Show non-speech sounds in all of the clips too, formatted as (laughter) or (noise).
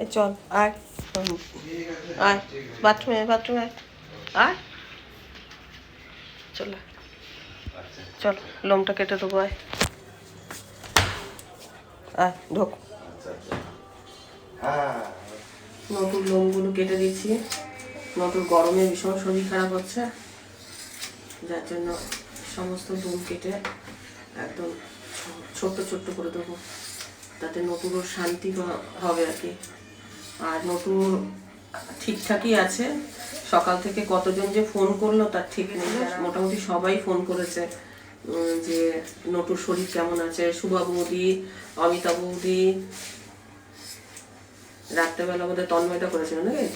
এ চল আয় হুম, আয় বাথরুমে বাথরুমে আয় চল আয়। চল, লোমটা কেটে দেবো, আয়। আয়, ঢোক। নতুন লোমগুলো কেটে দিয়েছি নতুন গরমে ভীষণ শরীর খারাপ হচ্ছে। যার জন্য সমস্ত লোম কেটে একদম ছোট্ট ছোট্ট করে দেবো। তাতে নতুনও শান্তি হবে আর কি। আর নতুন ঠিকঠাকই আছে। সকাল থেকে কতজন যে ফোন করল তার ঠিক নেই। মোটামুটি সবাই ফোন করেছে। যে নটুর শরীর কেমন আছে? শুভা বৌদি অমিতা বৌদি রাত্রেবেলা বোধহয় তন্ময়টা করেছিল নাকি?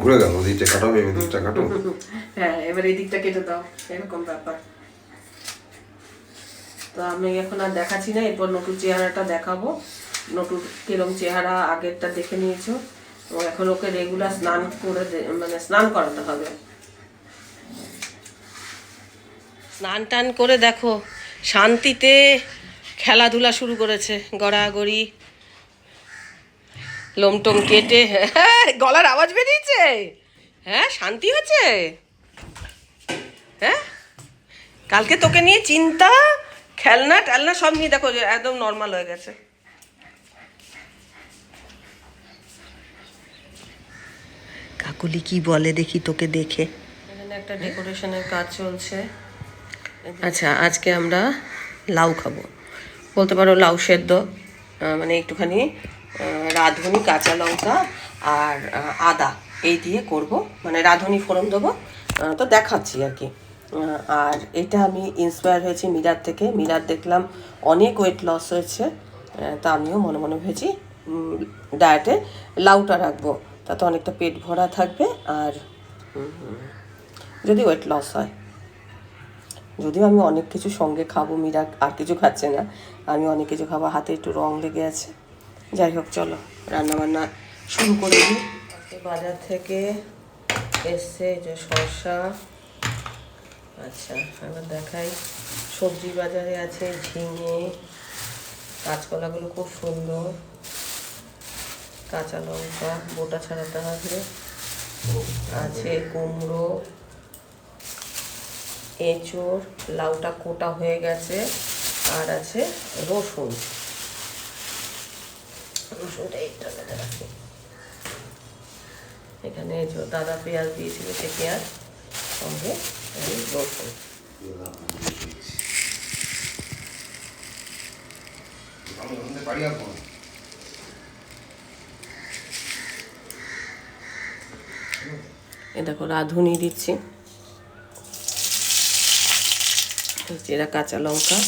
ঘুরে গেল ওদিকটা কাটো আমি দিকটা কাটো। (laughs) হ্যাঁ এবার এই দিকটা কেটে দাও এরকম ব্যাপার। তো আমি এখন আর দেখাচ্ছি না এরপর নতুন চেহারাটা দেখাবো। নতুন কিরম চেহারা আগেরটা দেখে নিয়েছো। এখন ওকে রেগুলার স্নান করে মানে স্নান করাতে হবে। স্নান টান করে দেখো, শান্তিতে খেলাধুলা শুরু করেছে, গড়াগড়ি, লোমটম কেটে হ্যাঁ গলার আওয়াজ বেরিয়েছে। হ্যাঁ শান্তি হচ্ছে? হ্যাঁ? কালকে তোকে নিয়ে চিন্তা খেলনা টেলনা সব নিয়ে দেখো একদম নর্মাল হয়ে গেছে। কাকুলি কি বলে দেখি তোকে দেখে। এখানে একটা ডেকোরেশনের কাজ চলছে। আচ্ছা আজকে আমরা লাউ খাব। বলতে পারো লাউ সেদ্ধ মানে একটুখানি রাঁধুনি কাঁচা লঙ্কা আর আদা। এই দিয়ে করব মানে রাঁধুনি ফোড়ন দেবো তো দেখাচ্ছি আর কি। আর এটা আমি ইন্সপায়ার হয়েছি মিরার থেকে। মিরার দেখলাম অনেক ওয়েট লস হয়েছে তা আমিও মনে মনে ভেবেছি ডায়েটে লাউটা রাখব তাতে অনেকটা পেট ভরা থাকবে আর যদি ওয়েট লস হয়। যদিও আমি অনেক কিছু সঙ্গে খাব, মীরা আর কিছু খাচ্ছে না, আমি অনেক কিছু খাব, হাতে একটু রং লেগে আছে। যাই হোক, চলো, রান্নাবান্না শুরু করে দিই। বাজার থেকে এসছে যে শসা। আচ্ছা এবার দেখাই। সবজি বাজারে আছে ঝিঙে, কাঁচকলাগুলো খুব সুন্দর। কাঁচা লঙ্কা, গোটা ছাড়াতে হবে আছে কুমড়ো, এঁচোড়, লাউটা কোটা হয়ে গেছে, আর আছে রসুন। রসুনটা এইটা রাখি। এখানে দাদা পেঁয়াজ দিয়েছিল সে পেঁয়াজ, সঙ্গে রসুন। বাড়ি এ দেখো রাঁধুনি দিচ্ছি। এরা কাঁচা লঙ্কা,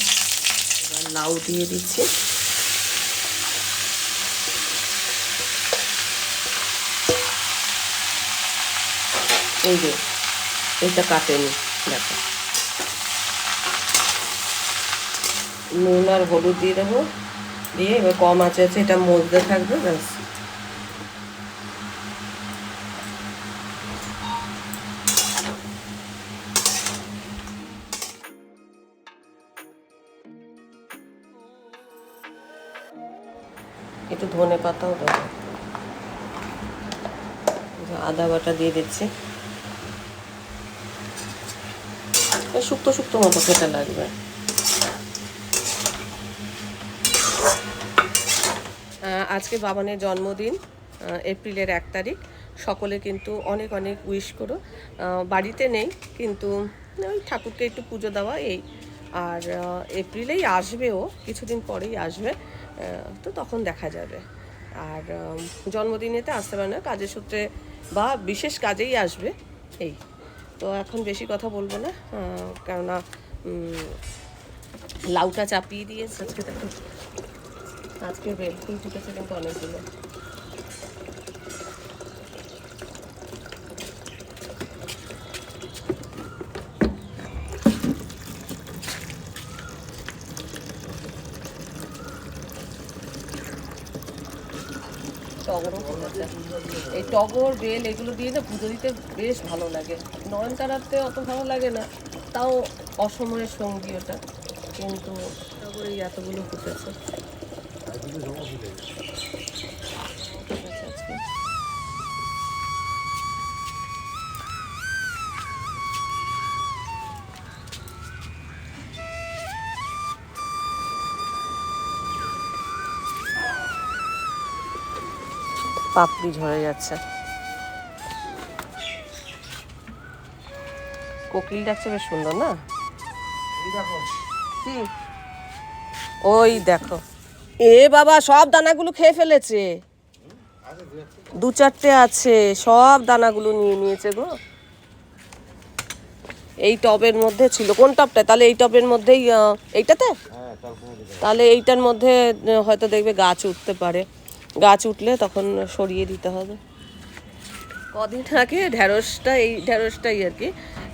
এবার লাউ দিয়ে দিচ্ছি। এই যে, এটা কাটেনি, দেখো। নুন আর হলুদ দিয়ে দেবো। দিয়ে এবার কম আছে আছে, এটা মজতে থাকবে, ব্যাস। একটু ধনে পাতাও দেবো। আদা বাটা দিয়ে দিচ্ছি। শুক্তো শুক্তো মতো খেতে লাগবে। আজকে বাবানের জন্মদিন এপ্রিলের এক তারিখ। সকলে কিন্তু অনেক অনেক উইশ করো। বাড়িতে নেই, কিন্তু ওই ঠাকুরকে একটু পুজো দেওয়া এই। আর এপ্রিলেই আসবে ও কিছুদিন পরেই আসবে তো তখন দেখা যাবে। আর জন্মদিনেতে আসতে পারে না, কাজের সূত্রে বা বিশেষ কাজেই আসবে, এই। তো এখন বেশি কথা বলব না কেননা লাউটা চাপিয়ে দিয়েছে। আজকে আজকে বেলফুল ফুটেছে কিন্তু অনেকগুলো। টগরও ফুটেছে এই টগর বেল এগুলো দিয়ে না পুজো দিতে বেশ ভালো লাগে। নয়নতারাতে অত ভালো লাগে না তাও অসময়ের সঙ্গী ওটা। কিন্তু টগরেই এতগুলো ফুটেছে। পাপড়ি ঝরে যাচ্ছে। কোকিল ডাকছে বেশ সুন্দর না? ওই দেখো। এ বাবা সব দানাগুলো খেয়ে ফেলেছে। দু চারটে আছে সব দানাগুলো নিয়ে নিয়েছে গো। এই টবের মধ্যে ছিল। কোন টবটা? তাহলে এই টবের মধ্যেই এইটাতে? তাহলে এইটার মধ্যে হয়তো দেখবে গাছ উঠতে পারে। গাছ উঠলে তখন সরিয়ে দিতে হবে। কদিন আগে ঢ্যাঁড়সটা এই ঢ্যাঁড়সটাই আর কি।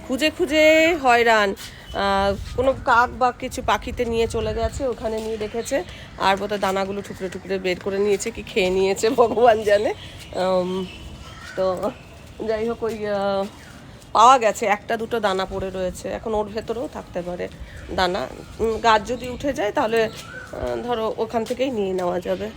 খুঁজে খুঁজে হয়রান। কোনো কাক বা কিছু পাখিতে নিয়ে চলে গেছে, ওখানে নিয়ে দেখেছে। আর বোধহয় দানাগুলো টুকরে টুকরে বের করে নিয়েছে কি খেয়ে নিয়েছে, (laughs) ভগবান জানে। তো যাই হোক ওই পাওয়া গেছে। একটা দুটো দানা পড়ে রয়েছে। এখন ওর ভেতরেও থাকতে পারে দানা। গাছ যদি উঠে যায় তাহলে ধরো ওখান থেকেই নিয়ে নেওয়া যাবে।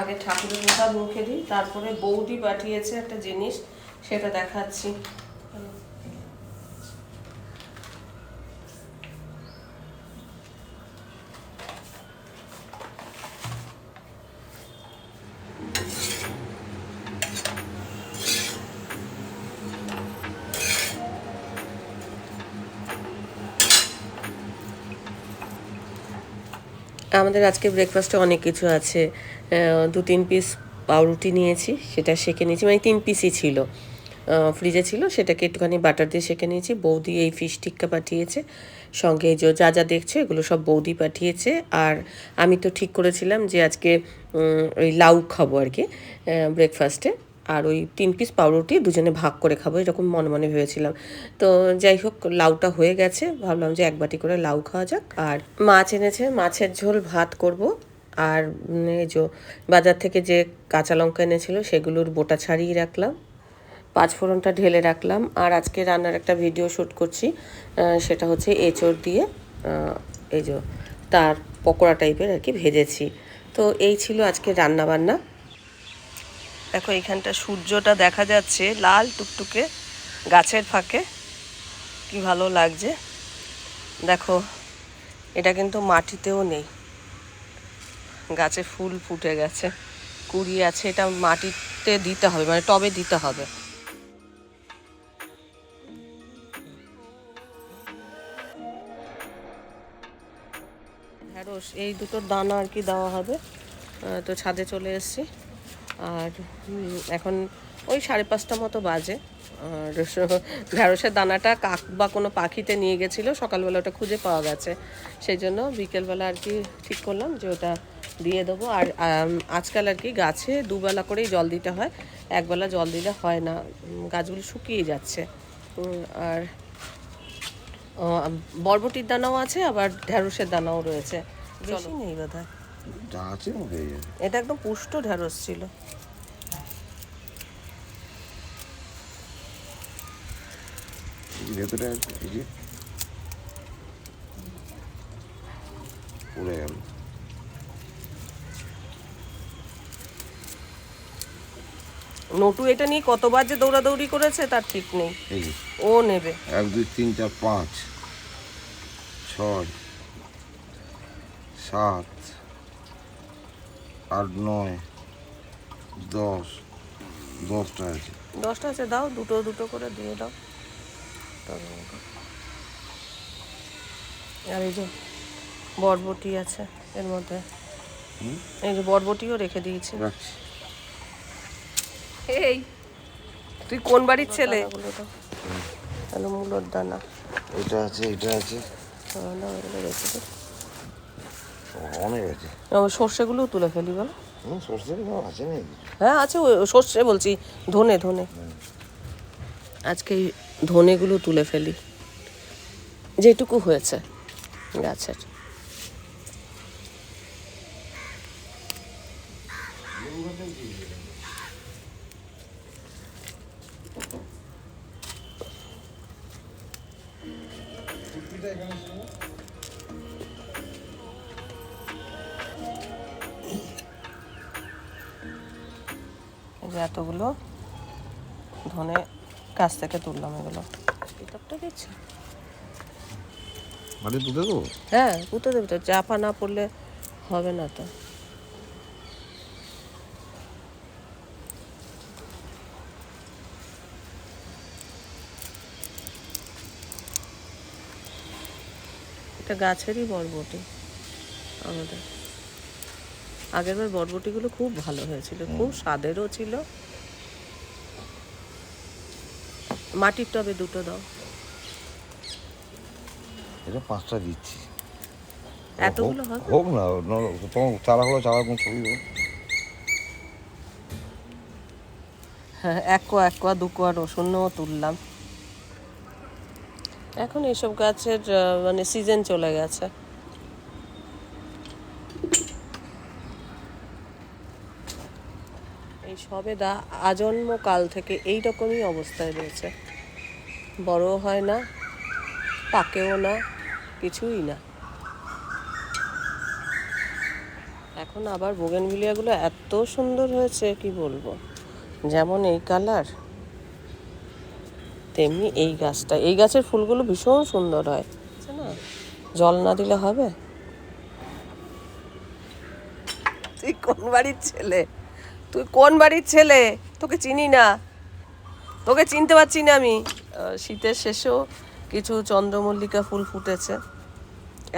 আগে ঠাকুরের প্রসাদ মুখে দিই তারপরে বৌদি পাঠিয়েছে একটা জিনিস। সেটা দেখাচ্ছি। আমাদের আজকে ব্রেকফাস্টে অনেক কিছু আছে। দু তিন পিস পাউরুটি নিয়েছি, সেটা সেঁকে নিয়েছি মানে তিন পিসই ছিল। ফ্রিজে ছিল, সেটাকে একটুখানি বাটার দিয়ে সেঁকে নিয়েছি। বৌদি এই ফিশ টিক্কা পাঠিয়েছে। সঙ্গে যে যা যা দেখছ, এগুলো সব বৌদি পাঠিয়েছে। আর আমি তো ঠিক করেছিলাম যে আজকে ওই লাউ খাব আর কি ব্রেকফাস্টে আর ওই তিন পিস পাউরুটি দুজনে ভাগ করে খাব, এরকম মনে মনে ভেবেছিলাম। তো যাই হোক, লাউটা হয়ে গেছে। ভাবলাম যে এক বাটি করে লাউ খাওয়া যাক। আর মাছ এনেছে, মাছের ঝোল ভাত করব। আর এই যে বাজার থেকে যে কাঁচা লঙ্কা এনেছিল, সেগুলোর বোটা ছাড়িয়ে রাখলাম। পাঁচ ফোড়নটা ঢেলে রাখলাম। আর আজকে রান্নার একটা ভিডিও শ্যুট করছি সেটা হচ্ছে এঁচড় দিয়ে এই যে তার পকোড়া টাইপের আর কি ভেজেছি। তো এই ছিল আজকে রান্না বান্না দেখো এইখানটা সূর্যটা দেখা যাচ্ছে লাল টুকটুকে গাছের ফাঁকে। কি ভালো লাগছে। দেখো, এটা কিন্তু মাটিতেও নেই। গাছে ফুল ফুটে গেছে। কুড়ি আছে, এটা মাটিতে দিতে হবে মানে টবে দিতে হবে। ঢ্যাঁড়স, এই দুটো দানা আর কি দেওয়া হবে। তো ছাদে চলে এসেছি। আর এখন ওই সাড়ে পাঁচটা মতো বাজে। আর (laughs) ঢ্যাঁড়সের দানাটা কাক বা কোনো পাখিতে নিয়ে গেছিল, সকালবেলা ওটা খুঁজে পাওয়া গেছে। সেই জন্য বিকেলবেলা আর কি ঠিক করলাম যে ওটা দিয়ে দেবো। আর আজকাল আর কি গাছে দুবেলা করেই জল দিতে হয়। একবেলা জল দিলে হয় না। গাছগুলো শুকিয়ে যাচ্ছে। আর বরবটির দানাও আছে আবার ঢ্যাঁড়সের দানাও রয়েছে। বেশি নেই বোধ হয় যা আছে এটা একদম পুষ্ট ঢ্যাঁড়স ছিল। ভেতরে উড়ে গেল। নটু এটা নিয়ে কতবার যে দৌড়াদৌড়ি করেছে তার ঠিক নেই। ও নেবে। এক দুই তিন চার পাঁচ ছয় সাত আট নয় দশ দশটা আছে। দশটা আছে দাও দুটো দুটো করে দিয়ে দাও। তবে। আর এই যে বরবটি আছে এর মধ্যে। এই যে বরবটিও রেখে দিয়েছি। রাখছি। এই তুই কোন বাড়ির ছেলে? তাহলে মূলর দানা। এটা আছে এটা আছে। হ্যাঁ। অনেক আছে। তুলে ফেলি বল। হুম আছে হ্যাঁ আছে ওই সর্ষে বলছি ধনে ধনে। আজকে এই ধনেগুলো তুলে ফেলি। যেটুকু হয়েছে গাছের। যে এতগুলো ধনে গাছ থেকে তুললাম এগুলো। দিচ্ছি। মাটি পুঁতে দেবো? হ্যাঁ পুঁতে দেবে তো চাপা না পড়লে হবে না তো। এটা গাছেরই বরবটি আমাদের। আগেরবার বরবটিগুলো খুব ভালো হয়েছিল খুব স্বাদেরও ছিল। মাটির টবে দুটো দাও। এটা পাঁচটা দিচ্ছি। এতগুলো হোক- না তোমার চারা হলো চারা কোন ছবি হ্যাঁ এক কোয়া এক কোয়া দু কোয়া রসুনও তুললাম। এখন এসব গাছের মানে সিজন চলে গেছে। এই সবেদা আজন্ম কাল থেকে এই রকমই অবস্থায় রয়েছে। বড় হয় না, পাকেও না, কিছুই না। এখন আবার বোগেনভিলিয়াগুলো এত সুন্দর হয়েছে, কি বলব? যেমন এই কালার, তেমনি এই গাছটা। এই গাছের ফুলগুলো ভীষণ সুন্দর হয় জল না দিলে হবে? তুই কোন বাড়ির ছেলে? তুই কোন বাড়ির ছেলে? তোকে চিনি না। তোকে চিনতে পারছি না আমি। শীতের শেষেও কিছু চন্দ্রমল্লিকা ফুল ফুটেছে।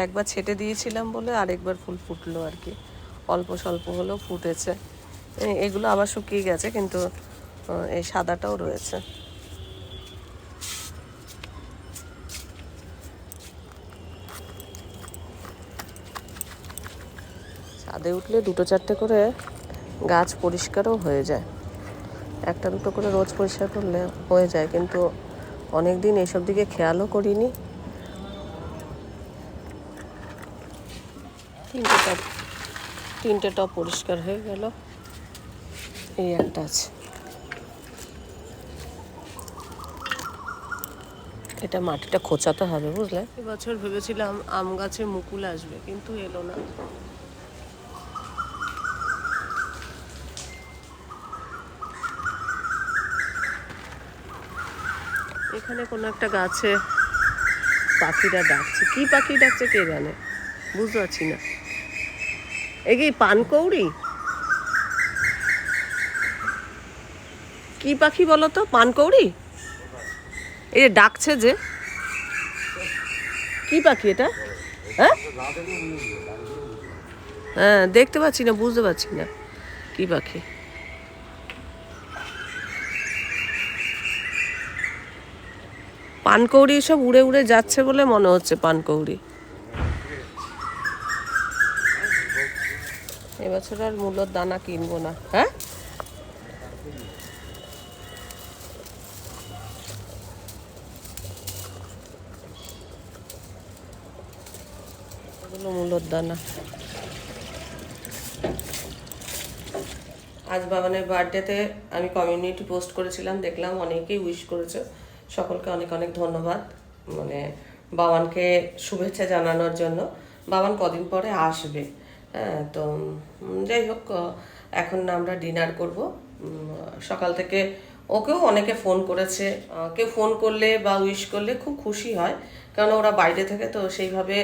একবার ছেটে দিয়েছিলাম বলে আরেকবার ফুল ফুটলো আর কি। অল্প স্বল্প হলেও ফুটেছে। এগুলো আবার শুকিয়ে গেছে কিন্তু এই সাদাটাও রয়েছে। ছাদে উঠলে দুটো চারটে করে গাছ পরিষ্কারও হয়ে যায়। একটা দুটো করে রোজ পরিষ্কার করলে হয়ে যায়, কিন্তু অনেক দিন এইসব দিকে খেয়ালও করিনি। তিনটে টপ তিনটে টপ পরিষ্কার হয়ে গেল। এই একটা আছে। এটা মাটিটা খোঁচাতে হবে, বুঝলে? এবছর ভেবেছিলাম আম গাছে মুকুল আসবে, কিন্তু এলো না। এখানে কোনো একটা গাছে পাখিরা ডাকছে। কি পাখি ডাকছে কে জানে? বুঝতে পারছি না। এ কি পানকৌড়ি কি পাখি বলো তো? পানকৌড়ি এই যে ডাকছে যে। কি পাখি এটা? হ্যাঁ? হ্যাঁ দেখতে পাচ্ছি না, বুঝতে পারছি না। কি পাখি? পানকৌড়ি সব উড়ে উড়ে যাচ্ছে বলে মনে হচ্ছে পানকৌড়ি। এবছর আর মূলর দানা কিনবো না হ্যাঁ? এগুলো দানা। আজ বাবানের বার্থডেতে আমি কমিউনিটি পোস্ট করেছিলাম, দেখলাম অনেকেই উইশ করেছে। সকলকে অনেক অনেক ধন্যবাদ। মানে বাবানকে শুভেচ্ছা জানানোর জন্য। বাবান কদিন পরে আসবে। হ্যাঁ তো যাই হোক এখন আমরা ডিনার করব। সকাল থেকে ওকেও অনেকে ফোন করেছে। কেউ ফোন করলে বা উইশ করলে খুব খুশি হয়। কারণ ওরা বাইরে থেকে, তো সেইভাবে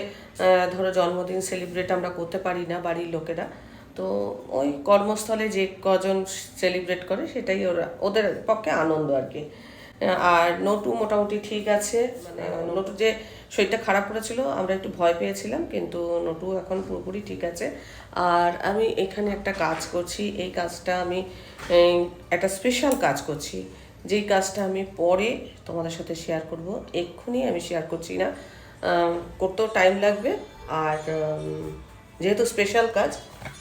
ধরো জন্মদিন সেলিব্রেট আমরা করতে পারি না বাড়ির লোকেরা। তো ওই কর্মস্থলে যে কজন সেলিব্রেট করে সেটাই ওরা, ওদের পক্ষে আনন্দ আর কি। আর নটু মোটামুটি ঠিক আছে। মানে নটু যে শরীরটা খারাপ করেছিল আমরা একটু ভয় পেয়েছিলাম কিন্তু নটু এখন পুরোপুরি ঠিক আছে। আর আমি এখানে একটা কাজ করছি এই কাজটা আমি একটা স্পেশাল কাজ করছি। যেই কাজটা আমি পরে তোমাদের সাথে শেয়ার করব এক্ষুনি আমি শেয়ার করছি না। করতেও টাইম লাগবে আর যেহেতু স্পেশাল কাজ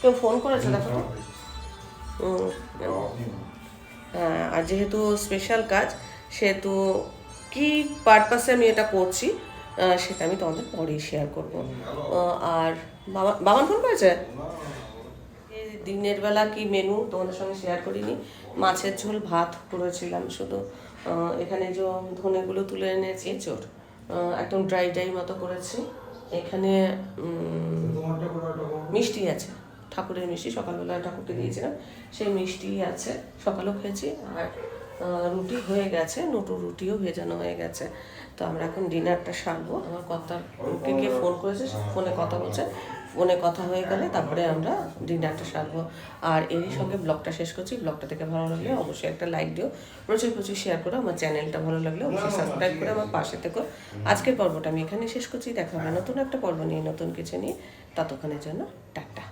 কেউ ফোন করেছে দেখো হ্যাঁ, আর যেহেতু স্পেশাল কাজ সেহেতু কি পারপাসে আমি এটা করছি সেটা আমি তোমাদের পরেই শেয়ার করব। আর বাবা বাবান ফোন করেছে? দিনের বেলা কি মেনু তোমাদের সঙ্গে শেয়ার করিনি? মাছের ঝোল ভাত করেছিলাম শুধু। এখানে যে ধনেগুলো তুলে এনেছি চোর একদম ড্রাই ড্রাই মতো করেছি। এখানে মিষ্টি আছে। ঠাকুরের মিষ্টি সকালবেলা ঠাকুরকে দিয়েছিলাম। সেই মিষ্টি আছে। সকালেও খেয়েছি আর রুটি হয়ে গেছে নটু রুটিও ভেজানো হয়ে গেছে। তো আমরা এখন ডিনারটা সারবো। আমার কথা কে কে ফোন করেছে ফোনে কথা বলছে। ফোনে কথা হয়ে গেলে তারপরে আমরা ডিনারটা সারবো। আর এরই সঙ্গে ব্লগটা শেষ করছি। ব্লগটা থেকে ভালো লাগলে অবশ্যই একটা লাইক দিও। প্রচুর প্রচুর শেয়ার করো। আমার চ্যানেলটা ভালো লাগলে অবশ্যই সাবস্ক্রাইব করে আমার পাশে থেকো। আজকের পর্বটা আমি এখানে শেষ করছি। দেখা হবে নতুন একটা পর্ব নিয়ে, নতুন কিছু নিয়ে। ততক্ষণের জন্য টাটা।